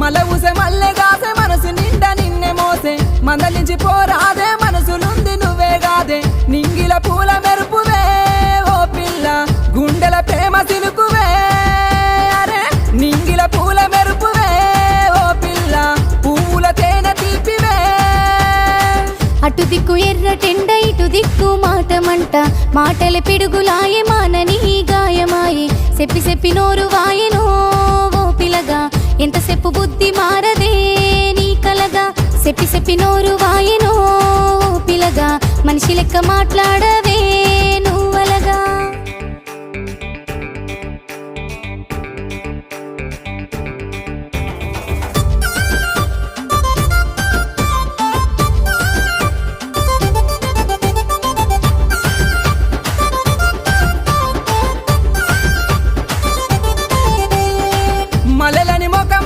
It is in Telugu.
మల ఊసే మల్లె గాసే మనసు నిండా నిన్నే మోసే. మందలించి పోరాదే మనసులుంది నువ్వే గాదే. నింగిల పూల మెరుపువే ఓ పిల్ల. గుండెల ప్రేమ సిలుకువే అరే. నింగిల పూల మెరుపువే ఓ పిల్ల. పూల తేనె తీపివే. అటు దిక్కు ఎర్ర టెండ ఇటు దిక్కు మాటమంట. మాటల పిడుగులాయే మానని గాయమాయే. చెప్పి చెప్పి నోరు వాయే సెప్పు బుద్ధి మారదే. నీ కలగా సెప్పి చెప్పి నోరు వాయినో. పిలగా మనిషి లెక్క మాట్లాడవే.